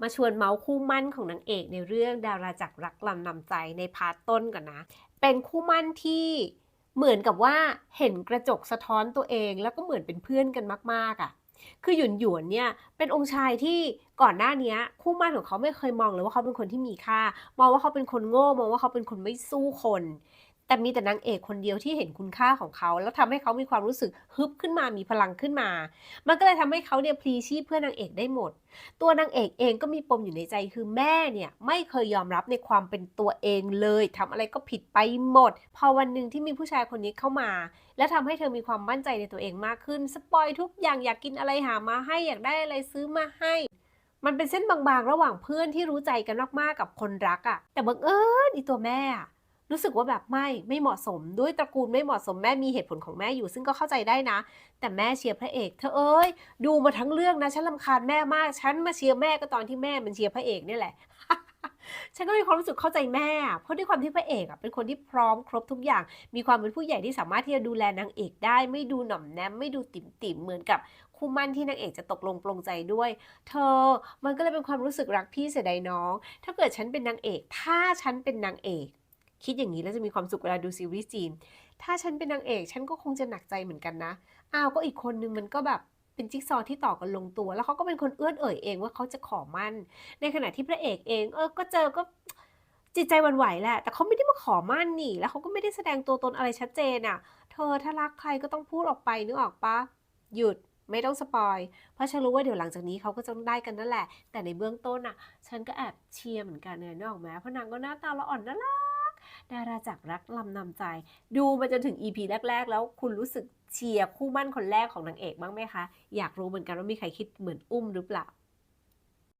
มาชวนเมาส์คู่มั่นของนางเอกในเรื่องดาราจักรรักลำนำใจในพาร์ทต้นก่อนนะ เป็นคู่มั่นที่เหมือนกับว่าเห็นกระจกสะท้อนตัวเองแล้วก็เหมือนเป็นเพื่อนกันมากๆอะ่ะ คือหยุนหยวนเนี่ยเป็นองค์ชายที่ก่อนหน้านี้คู่มั่นของเขาไม่เคยมองเลยว่าเขาเป็นคนที่มีค่า มองว่าเขาเป็นคนโง่มองว่าเขาเป็นคนไม่สู้คน แต่มีแต่นางเอกคนเดียวที่เห็นคุณค่าของเขา แล้วทำให้เขามีความรู้สึกฮึบขึ้นมามีพลังขึ้นมา มันก็เลยทำให้เขาเนี่ยพลีชีพเพื่อนางเอกได้หมด ตัวนางเอกเองก็มีปมอยู่ในใจคือแม่เนี่ยไม่เคยยอมรับในความเป็นตัวเองเลยทำอะไรก็ผิดไปหมด พอวันหนึ่งที่มีผู้ชายคนนี้เข้ามา แล้วทำให้เธอมีความมั่นใจในตัวเองมากขึ้นสปอยทุกอย่างอยากกินอะไรหามาให้อยากได้อะไรซื้อมาให้มันเป็นเส้นบางๆ ระหว่างเพื่อนที่รู้ใจกันมากๆ กับคนรักอะ่ะ แต่บังเอิญอีตัวแม่อะ รู้สึกว่าแบบไม่ไม่เหมาะสมด้วยตระกูลไม่เหมาะสมแม่มีเหตุผลของแม่อยู่ ซึ่งก็เข้าใจได้นะ แต่แม่เชียร์พระเอก เธอเอ้ยดูมาทั้งเรื่องนะฉันลำคาญแม่มากฉันมาเชียร์แม่ก็ตอนที่แม่มันเชียร์พระเอกเนี่ยแหละฉันก็มีความรู้สึกเข้าใจแม่อะเพราะด้วยความที่พระเอกอะเป็นคนที่พร้อมครบทุกอย่าง มีความเป็นผู้ใหญ่ที่สามารถที่จะดูแลนางเอกได้ ไม่ดูหน่อมแนมไม่ดูติ่มติ่มเหมือนกับคู่มั่นที่นางเอกจะตกลงปลงใจด้วย เธอ มันก็เลยเป็นความรู้สึกรักพี่เสียดายน้อง ถ้าเกิดฉันเป็นนางเอก ถ้าฉันเป็นนางเอก คิดอย่างนี้แล้วจะมีความสุขเวลาดูซีรีส์จีน ถ้าฉันเป็นนางเอกฉันก็คงจะหนักใจเหมือนกันนะ อ้าวก็อีกคนนึงมันก็แบบเป็นจิ๊กซอว์ที่ต่อกันลงตัว แล้วเขาก็เป็นคนเอื้อนเอ่ยเองว่าเขาจะขอมั่น ในขณะที่พระเอกเอง เออก็เจอก็จิตใจวันไหวแหละ แต่เขาไม่ได้มาขอมั่นนี่ แล้วเขาก็ไม่ได้แสดงตัวตนอะไรชัดเจนอะ เธอถ้ารักใครก็ต้องพูดออกไปนึกออกปะหยุดไม่ต้องสปอย เพราะฉันรู้ว่าเดี๋ยวหลังจากนี้เขาก็จะได้กันนั่นแหละ แต่ในเบื้องต้นอะ ฉันก็แอบเชียร์เหมือนกันเนี่ยนึกออกไหมเพราะนางก็หน้าตาละอ่อนน่ารัก ดาราจากรักลำนำใจ ดูมาจนถึง EP แรก ๆ แล้วคุณรู้สึกเชียร์คู่มั่นคนแรกของนางเอกบ้างไหมคะ อยากรู้เหมือนกันว่ามีใครคิดเหมือนอุ้มหรือเปล่า